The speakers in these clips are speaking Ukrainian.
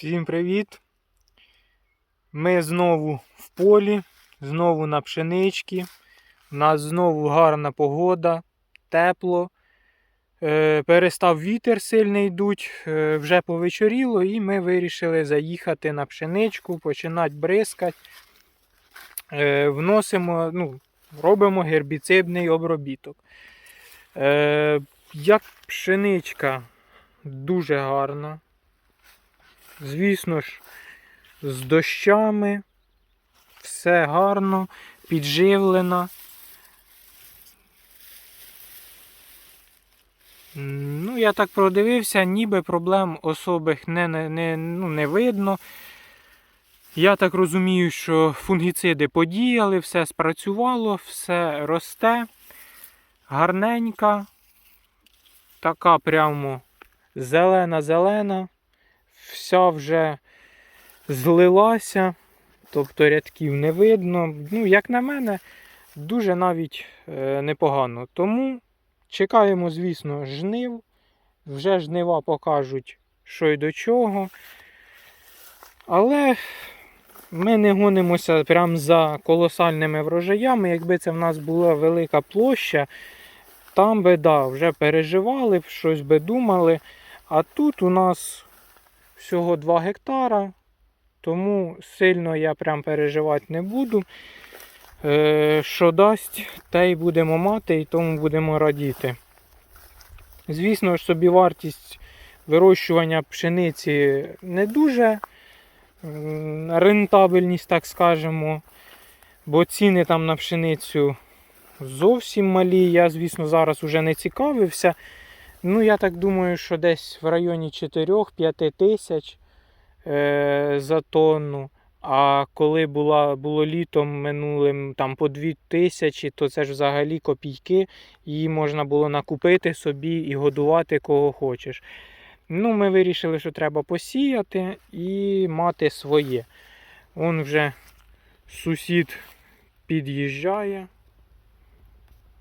Всім привіт! Ми знову в полі, знову на пшеничці. У нас знову гарна погода, тепло. Е, перестав вітер сильний йдуть, е, вже повечоріло, і ми вирішили заїхати на пшеничку, починати бризкати. Е, вносимо, ну, робимо гербіцидний обробіток. Як пшеничка дуже гарна. Звісно ж, з дощами все гарно, підживлена. Ну, я так продивився, ніби проблем особих не, не, не, ну, не видно. Я так розумію, що фунгіциди подіяли, все спрацювало, все росте. Гарненька, така прямо зелена-зелена вся вже злилася, тобто рядків не видно. Ну, як на мене, дуже навіть е, непогано. Тому чекаємо, звісно, жнив. Вже жнива покажуть, що й до чого. Але ми не гонимося прямо за колосальними врожаями. Якби це в нас була велика площа, там би да, вже переживали, б, щось би думали. А тут у нас всього 2 гектара, тому сильно я прям переживати не буду. Е, що дасть, те й будемо мати, і тому будемо радіти. Звісно ж, собівартість вирощування пшениці не дуже рентабельність, так скажемо, бо ціни там на пшеницю зовсім малі. Я, звісно, зараз вже не цікавився. Ну, я так думаю, що десь в районі 4-5 тисяч е, за тонну. А коли була, було літом минулим там по 2 тисячі, то це ж взагалі копійки. Її можна було накупити собі і годувати кого хочеш. Ну, ми вирішили, що треба посіяти і мати своє. Он вже сусід під'їжджає,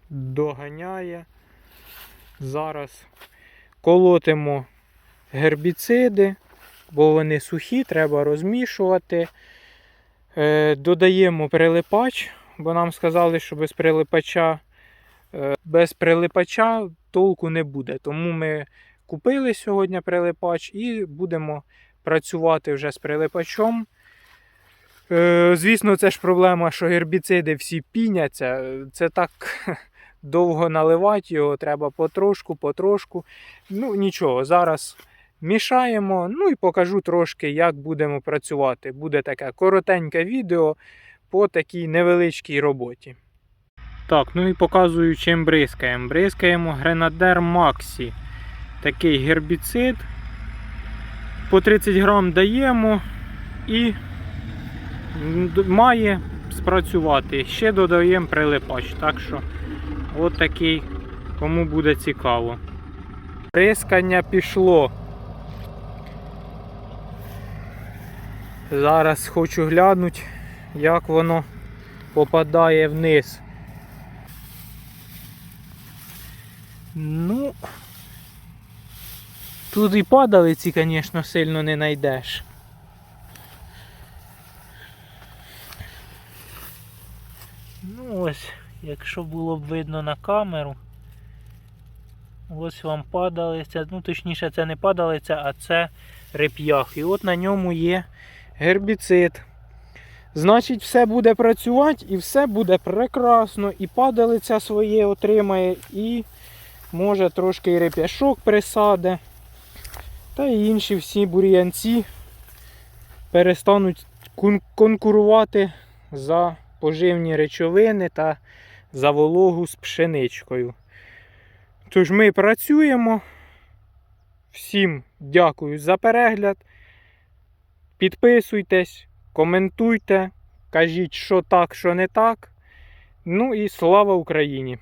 доганяє. Зараз колотимо гербіциди, бо вони сухі, треба розмішувати. Е, додаємо прилипач, бо нам сказали, що без прилипача, е, без прилипача толку не буде. Тому ми купили сьогодні прилипач і будемо працювати вже з прилипачом. Е, звісно, це ж проблема, що гербіциди всі піняться. Це так довго наливати його, треба потрошку, потрошку. Ну, нічого, зараз мішаємо, ну і покажу трошки, як будемо працювати. Буде таке коротеньке відео по такій невеличкій роботі. Так, ну і показую, чим бризкаємо. Бризкаємо Гренадер Максі. Такий гербіцид. По 30 грам даємо і має спрацювати. Ще додаємо прилипач. Так що От такий, кому буде цікаво. Прискання пішло. Зараз хочу глянути, як воно попадає вниз. Ну, тут і падалиці, звісно, сильно не знайдеш. Ну ось. Якщо було б видно на камеру, ось вам падалиця, ну точніше це не падалиця, а це реп'ях. І от на ньому є гербіцид. Значить, все буде працювати і все буде прекрасно. І падалиця своє отримає, і може трошки реп'яшок присаде. Та й інші всі бур'янці перестануть конкурувати за поживні речовини та за вологу з пшеничкою. Тож ми працюємо. Всім дякую за перегляд. Підписуйтесь, коментуйте, кажіть, що так, що не так. Ну і слава Україні!